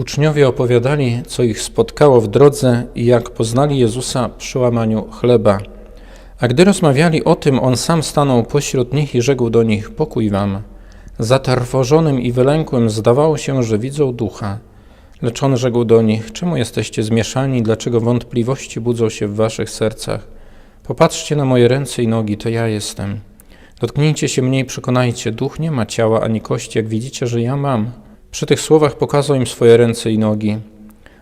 Uczniowie opowiadali, co ich spotkało w drodze i jak poznali Jezusa przy łamaniu chleba. A gdy rozmawiali o tym, on sam stanął pośród nich i rzekł do nich: Pokój wam. Zatrwożonym i wylękłym zdawało się, że widzą ducha. Lecz on rzekł do nich: Czemu jesteście zmieszani? Dlaczego wątpliwości budzą się w waszych sercach? Popatrzcie na moje ręce i nogi, to ja jestem. Dotknijcie się mnie i przekonajcie: duch nie ma ciała ani kości, jak widzicie, że ja mam. Przy tych słowach pokazał im swoje ręce i nogi.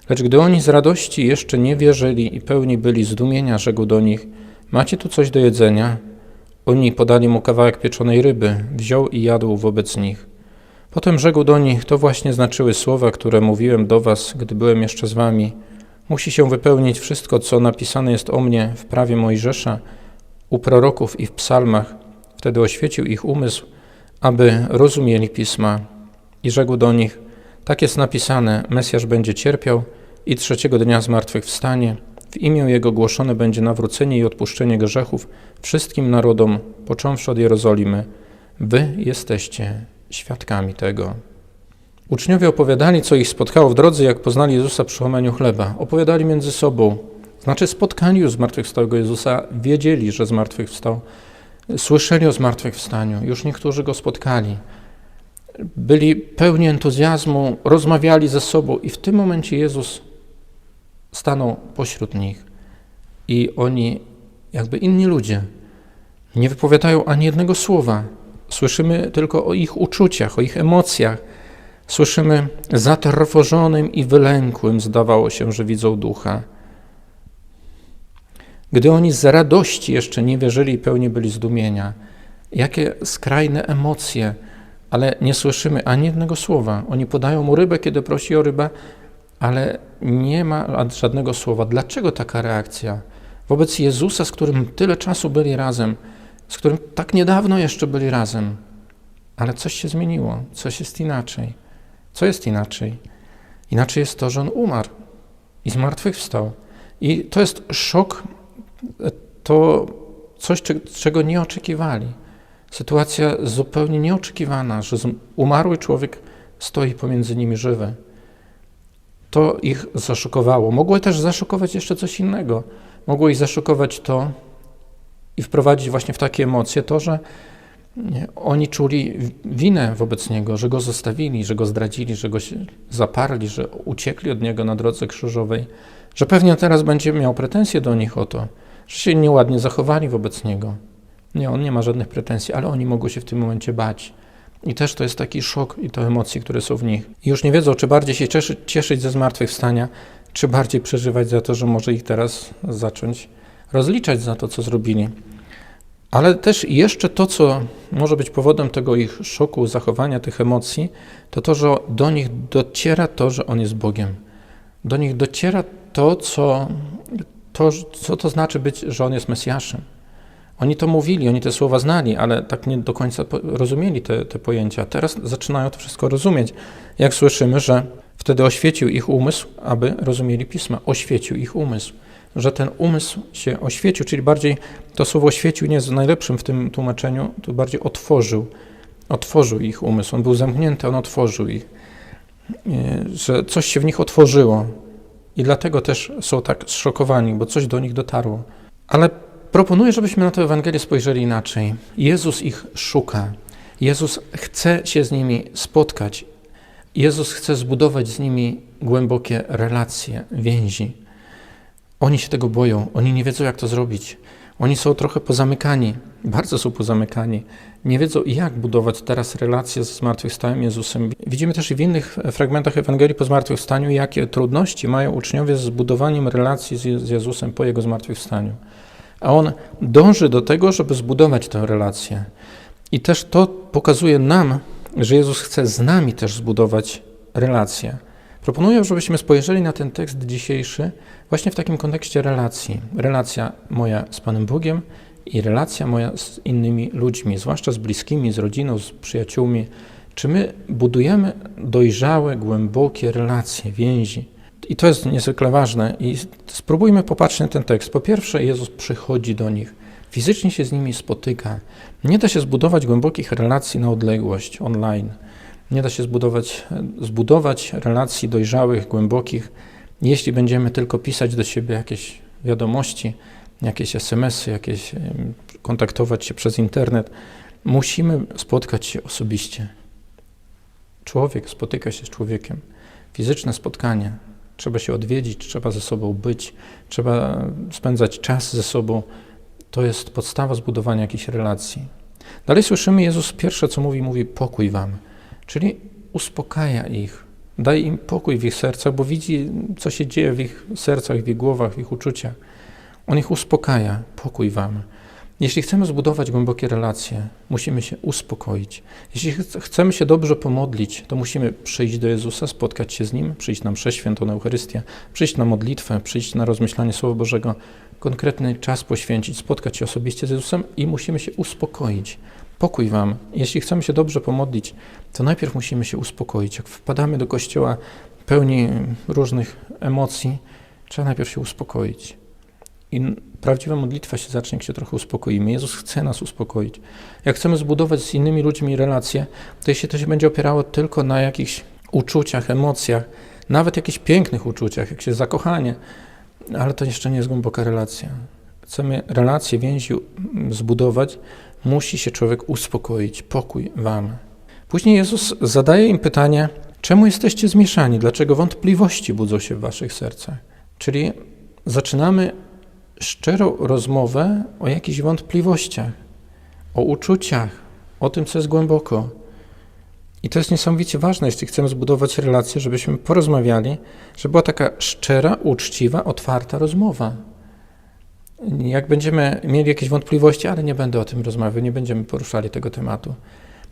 Lecz gdy oni z radości jeszcze nie wierzyli i pełni byli zdumienia, rzekł do nich: Macie tu coś do jedzenia? Oni podali mu kawałek pieczonej ryby, wziął i jadł wobec nich. Potem rzekł do nich: To właśnie znaczyły słowa, które mówiłem do was, gdy byłem jeszcze z wami. Musi się wypełnić wszystko, co napisane jest o mnie w prawie Mojżesza, u proroków i w psalmach. Wtedy oświecił ich umysł, aby rozumieli pisma. I rzekł do nich: Tak jest napisane: Mesjasz będzie cierpiał i trzeciego dnia zmartwychwstanie. W imię Jego głoszone będzie nawrócenie i odpuszczenie grzechów wszystkim narodom, począwszy od Jerozolimy. Wy jesteście świadkami tego. Uczniowie opowiadali, co ich spotkało w drodze, jak poznali Jezusa przy łamaniu chleba. Opowiadali między sobą, znaczy spotkani już zmartwychwstałego Jezusa, wiedzieli, że zmartwychwstał, słyszeli o zmartwychwstaniu, już niektórzy go spotkali. Byli pełni entuzjazmu, rozmawiali ze sobą i w tym momencie Jezus stanął pośród nich i oni, jakby inni ludzie, nie wypowiadają ani jednego słowa. Słyszymy tylko o ich uczuciach, o ich emocjach. Słyszymy zatrwożonym i wylękłym, zdawało się, że widzą ducha. Gdy oni z radości jeszcze nie wierzyli i pełni byli zdumienia, jakie skrajne emocje, ale nie słyszymy ani jednego słowa. Oni podają mu rybę, kiedy prosi o rybę, ale nie ma żadnego słowa. Dlaczego taka reakcja? Wobec Jezusa, z którym tyle czasu byli razem, z którym tak niedawno jeszcze byli razem, ale coś się zmieniło, coś jest inaczej. Co jest inaczej? Inaczej jest to, że on umarł i zmartwychwstał. I to jest szok, to coś, czego nie oczekiwali. Sytuacja zupełnie nieoczekiwana, że umarły człowiek stoi pomiędzy nimi żywy. To ich zaszokowało. Mogło też zaszokować jeszcze coś innego. Mogło ich zaszokować to i wprowadzić właśnie w takie emocje to, że oni czuli winę wobec niego, że go zostawili, że go zdradzili, że go zaparli, że uciekli od niego na drodze krzyżowej, że pewnie teraz będzie miał pretensje do nich o to, że się nieładnie zachowali wobec niego. Nie, on nie ma żadnych pretensji, ale oni mogą się w tym momencie bać. I też to jest taki szok i to emocje, które są w nich. I już nie wiedzą, czy bardziej się cieszyć, cieszyć ze zmartwychwstania, czy bardziej przeżywać za to, że może ich teraz zacząć rozliczać za to, co zrobili. Ale też jeszcze to, co może być powodem tego ich szoku, zachowania tych emocji, to to, że do nich dociera to, że On jest Bogiem. Do nich dociera to, co to, co to znaczy być, że On jest Mesjaszem. Oni to mówili, oni te słowa znali, ale tak nie do końca rozumieli te, te pojęcia. Teraz zaczynają to wszystko rozumieć. Jak słyszymy, że wtedy oświecił ich umysł, aby rozumieli pisma. Oświecił ich umysł. Że ten umysł się oświecił, czyli bardziej to słowo oświecił nie jest najlepszym w tym tłumaczeniu, to bardziej otworzył. Otworzył ich umysł. On był zamknięty, on otworzył ich. Że coś się w nich otworzyło. I dlatego też są tak zszokowani, bo coś do nich dotarło. Ale Proponuję, żebyśmy na tę Ewangelię spojrzeli inaczej. Jezus ich szuka. Jezus chce się z nimi spotkać. Jezus chce zbudować z nimi głębokie relacje, więzi. Oni się tego boją, oni nie wiedzą, jak to zrobić. Oni są trochę pozamykani, bardzo są pozamykani. Nie wiedzą, jak budować teraz relacje z zmartwychwstałym Jezusem. Widzimy też i w innych fragmentach Ewangelii po zmartwychwstaniu, jakie trudności mają uczniowie z budowaniem relacji z Jezusem po Jego zmartwychwstaniu. A on dąży do tego, żeby zbudować tę relację. I też to pokazuje nam, że Jezus chce z nami też zbudować relację. Proponuję, żebyśmy spojrzeli na ten tekst dzisiejszy właśnie w takim kontekście relacji. Relacja moja z Panem Bogiem i relacja moja z innymi ludźmi, zwłaszcza z bliskimi, z rodziną, z przyjaciółmi. Czy my budujemy dojrzałe, głębokie relacje, więzi? I to jest niezwykle ważne. I spróbujmy popatrzeć na ten tekst. Po pierwsze, Jezus przychodzi do nich, fizycznie się z nimi spotyka. Nie da się zbudować głębokich relacji na odległość, online. Nie da się zbudować, zbudować relacji dojrzałych, głębokich, jeśli będziemy tylko pisać do siebie jakieś wiadomości, jakieś SMS-y, jakieś kontaktować się przez internet. Musimy spotkać się osobiście. Człowiek spotyka się z człowiekiem. Fizyczne spotkanie. Trzeba się odwiedzić, trzeba ze sobą być, trzeba spędzać czas ze sobą. To jest podstawa zbudowania jakichś relacji. Dalej słyszymy, Jezus pierwsze co mówi, mówi pokój wam, czyli uspokaja ich, daje im pokój w ich sercach, bo widzi, co się dzieje w ich sercach, w ich głowach, w ich uczuciach. On ich uspokaja, pokój wam. Jeśli chcemy zbudować głębokie relacje, musimy się uspokoić. Jeśli ch- chcemy się dobrze pomodlić, to musimy przyjść do Jezusa, spotkać się z Nim, przyjść na mszę świętą, na Eucharystię, przyjść na modlitwę, przyjść na rozmyślanie Słowa Bożego, konkretny czas poświęcić, spotkać się osobiście z Jezusem i musimy się uspokoić. Pokój Wam. Jeśli chcemy się dobrze pomodlić, to najpierw musimy się uspokoić. Jak wpadamy do kościoła pełni różnych emocji, trzeba najpierw się uspokoić. I prawdziwa modlitwa się zacznie, jak się trochę uspokoimy. Jezus chce nas uspokoić. Jak chcemy zbudować z innymi ludźmi relacje, to jeśli to się będzie opierało tylko na jakichś uczuciach, emocjach, nawet jakichś pięknych uczuciach, jak się zakochanie, ale to jeszcze nie jest głęboka relacja. Chcemy relacje, więzi zbudować, musi się człowiek uspokoić. Pokój wam. Później Jezus zadaje im pytanie, czemu jesteście zmieszani? Dlaczego wątpliwości budzą się w waszych sercach? Czyli zaczynamy szczerą rozmowę o jakichś wątpliwościach, o uczuciach, o tym, co jest głęboko. I to jest niesamowicie ważne, jeśli chcemy zbudować relacje, żebyśmy porozmawiali, żeby była taka szczera, uczciwa, otwarta rozmowa. Jak będziemy mieli jakieś wątpliwości, ale nie będę o tym rozmawiał, nie będziemy poruszali tego tematu.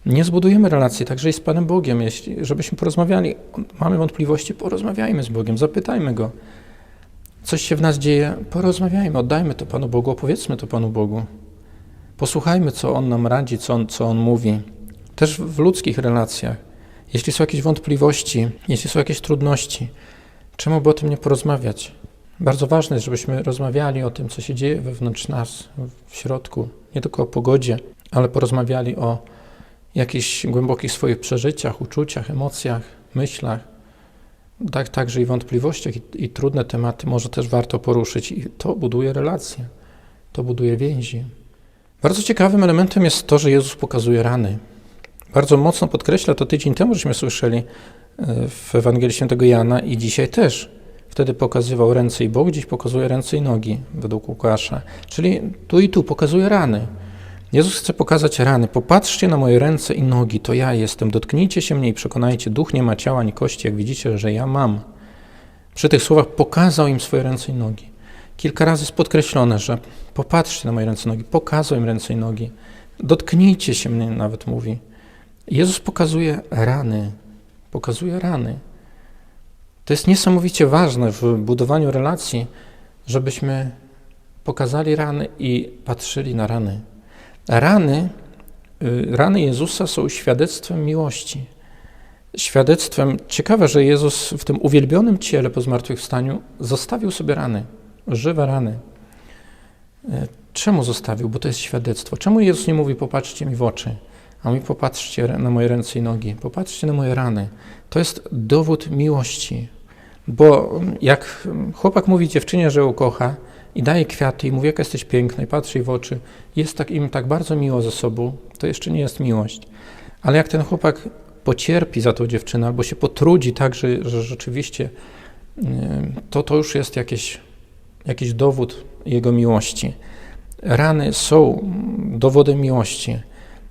Nie zbudujemy relacji także i z Panem Bogiem. Jeśli, żebyśmy porozmawiali, mamy wątpliwości, porozmawiajmy z Bogiem, zapytajmy Go. Coś się w nas dzieje, porozmawiajmy, oddajmy to Panu Bogu, opowiedzmy to Panu Bogu. Posłuchajmy, co On nam radzi, co On, co on mówi. Też w ludzkich relacjach. Jeśli są jakieś wątpliwości, jeśli są jakieś trudności, czemu by o tym nie porozmawiać? Bardzo ważne jest, żebyśmy rozmawiali o tym, co się dzieje wewnątrz nas, w środku, nie tylko o pogodzie, ale porozmawiali o jakichś głębokich swoich przeżyciach, uczuciach, emocjach, myślach. Tak, także i wątpliwościach i, i trudne tematy może też warto poruszyć i to buduje relacje, to buduje więzi. Bardzo ciekawym elementem jest to, że Jezus pokazuje rany. Bardzo mocno podkreśla to tydzień temu, żeśmy słyszeli e, w Ewangelii Świętego Jana i dzisiaj też. Wtedy pokazywał ręce i bok, dziś pokazuje ręce i nogi według Łukasza. Czyli tu i tu pokazuje rany. Jezus chce pokazać rany. Popatrzcie na moje ręce i nogi, to ja jestem. Dotknijcie się mnie i przekonajcie, duch nie ma ciała ani kości, jak widzicie, że ja mam. Przy tych słowach pokazał im swoje ręce i nogi. Kilka razy jest podkreślone, że popatrzcie na moje ręce i nogi, pokazał im ręce i nogi. Dotknijcie się mnie, nawet mówi. Jezus pokazuje rany. Pokazuje rany. To jest niesamowicie ważne w budowaniu relacji, żebyśmy pokazali rany i patrzyli na rany. Rany, y, rany Jezusa są świadectwem miłości. Świadectwem, ciekawe, że Jezus w tym uwielbionym ciele po zmartwychwstaniu zostawił sobie rany, żywe rany. Y, Czemu zostawił? Bo to jest świadectwo. Czemu Jezus nie mówi, popatrzcie mi w oczy, a mówi, popatrzcie na moje ręce i nogi, popatrzcie na moje rany. To jest dowód miłości. Bo jak chłopak mówi dziewczynie, że ją kocha i daje kwiaty i mówi, jaka jesteś piękna i patrzy jej w oczy, jest tak, im tak bardzo miło ze sobą, to jeszcze nie jest miłość. Ale jak ten chłopak pocierpi za tą dziewczynę albo się potrudzi tak, że, że rzeczywiście y, to, to już jest jakieś, jakiś dowód jego miłości. Rany są dowodem miłości.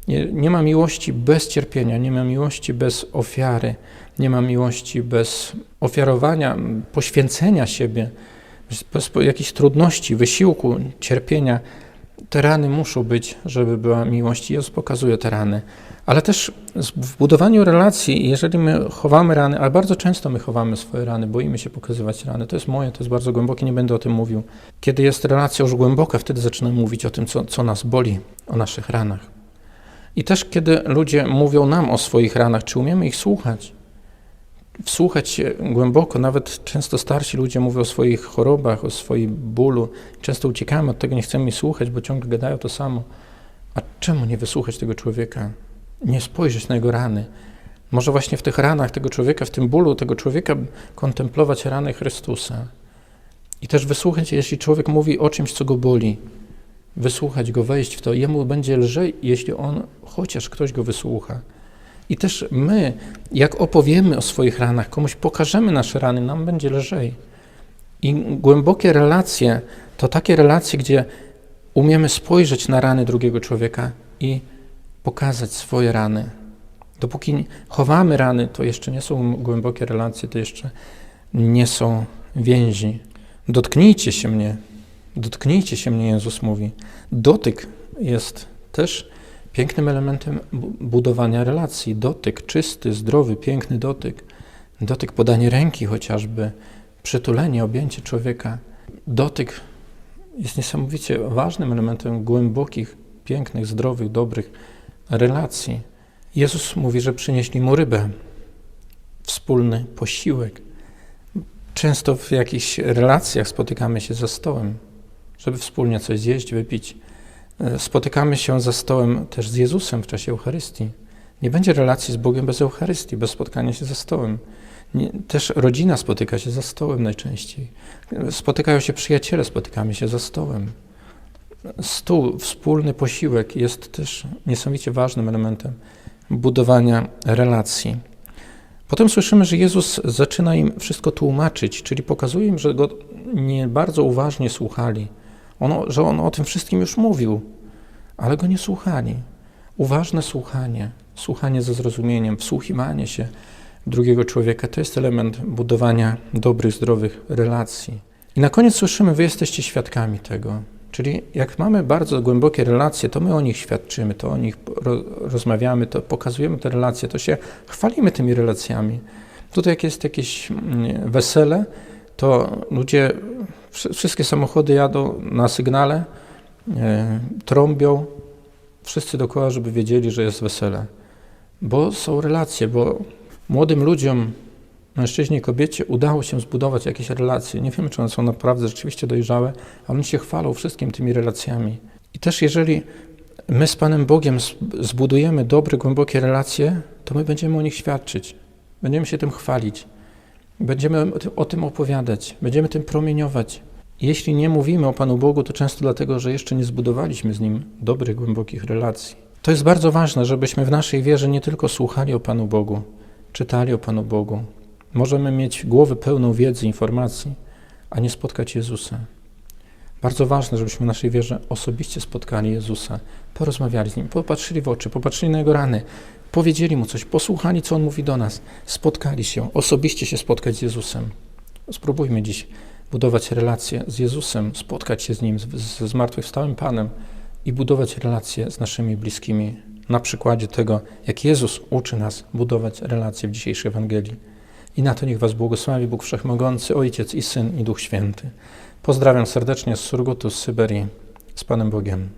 Nie, nie ma miłości bez cierpienia, nie ma miłości bez ofiary, nie ma miłości bez ofiarowania, poświęcenia siebie, bez, jakichś trudności, wysiłku, cierpienia. Te rany muszą być, żeby była miłość. Jezus pokazuje te rany. Ale też w budowaniu relacji, jeżeli my chowamy rany, ale bardzo często my chowamy swoje rany, boimy się pokazywać rany, to jest moje, to jest bardzo głębokie, nie będę o tym mówił. Kiedy jest relacja już głęboka, wtedy zaczynam mówić o tym, co, co nas boli, o naszych ranach. I też kiedy ludzie mówią nam o swoich ranach, czy umiemy ich słuchać? Wsłuchać się głęboko, nawet często starsi ludzie mówią o swoich chorobach, o swoim bólu. Często uciekamy od tego, nie chcemy ich słuchać, bo ciągle gadają to samo. A czemu nie wysłuchać tego człowieka? Nie spojrzeć na jego rany, Może właśnie w tych ranach tego człowieka, w tym bólu tego człowieka kontemplować rany Chrystusa. I też wysłuchać, jeśli człowiek mówi o czymś, co go boli, wysłuchać go, wejść w to. Jemu będzie lżej, jeśli on, chociaż ktoś go wysłucha. I też my, jak opowiemy o swoich ranach, komuś pokażemy nasze rany, nam będzie lżej. I głębokie relacje to takie relacje, gdzie umiemy spojrzeć na rany drugiego człowieka i pokazać swoje rany. Dopóki chowamy rany, to jeszcze nie są głębokie relacje, to jeszcze nie są więzi. Dotknijcie się mnie, dotknijcie się mnie, Jezus mówi. Dotyk jest też pięknym elementem budowania relacji. Dotyk, czysty, zdrowy, piękny dotyk. Dotyk, podanie ręki chociażby, przytulenie, objęcie człowieka. Dotyk jest niesamowicie ważnym elementem głębokich, pięknych, zdrowych, dobrych relacji. Jezus mówi, że przynieśli mu rybę, wspólny posiłek. Często w jakichś relacjach spotykamy się za stołem, żeby wspólnie coś zjeść, wypić. E, spotykamy się za stołem też z Jezusem w czasie Eucharystii. Nie będzie relacji z Bogiem bez Eucharystii, bez spotkania się za stołem. Nie, też rodzina spotyka się za stołem najczęściej. Spotykają się przyjaciele, spotykamy się za stołem. Stół, wspólny posiłek jest też niesamowicie ważnym elementem budowania relacji. Potem słyszymy, że Jezus zaczyna im wszystko tłumaczyć, czyli pokazuje im, że go nie bardzo uważnie słuchali. Że on o tym wszystkim już mówił, ale go nie słuchali. Uważne słuchanie, słuchanie ze zrozumieniem, wsłuchiwanie się drugiego człowieka to jest element budowania dobrych, zdrowych relacji. I na koniec słyszymy, wy jesteście świadkami tego. Czyli jak mamy bardzo głębokie relacje, to my o nich świadczymy, to o nich rozmawiamy, to pokazujemy te relacje, to się chwalimy tymi relacjami. Tutaj jak jest jakieś mm, wesele, to ludzie, wszystkie samochody jadą na sygnale, e, trąbią, wszyscy dookoła, żeby wiedzieli, że jest wesele. Bo są relacje, bo młodym ludziom mężczyźnie i kobiecie udało się zbudować jakieś relacje. Nie wiemy, czy one są naprawdę rzeczywiście dojrzałe, ale oni się chwalą wszystkim tymi relacjami. I też jeżeli my z Panem Bogiem zbudujemy dobre, głębokie relacje, to my będziemy o nich świadczyć. Będziemy się tym chwalić. Będziemy o tym opowiadać. Będziemy tym promieniować. Jeśli nie mówimy o Panu Bogu, to często dlatego, że jeszcze nie zbudowaliśmy z Nim dobrych, głębokich relacji. To jest bardzo ważne, żebyśmy w naszej wierze nie tylko słuchali o Panu Bogu, czytali o Panu Bogu, Możemy mieć głowę pełną wiedzy, informacji, a nie spotkać Jezusa. Bardzo ważne, żebyśmy w naszej wierze osobiście spotkali Jezusa, porozmawiali z Nim, popatrzyli w oczy, popatrzyli na Jego rany, powiedzieli Mu coś, posłuchali, co On mówi do nas, spotkali się, osobiście się spotkać z Jezusem. Spróbujmy dziś budować relacje z Jezusem, spotkać się z Nim, z, z zmartwychwstałym Panem i budować relacje z naszymi bliskimi na przykładzie tego, jak Jezus uczy nas budować relacje w dzisiejszej Ewangelii. I na to niech Was błogosławi Bóg Wszechmogący, Ojciec i Syn i Duch Święty. Pozdrawiam serdecznie z Surgutu, z Syberii, z Panem Bogiem.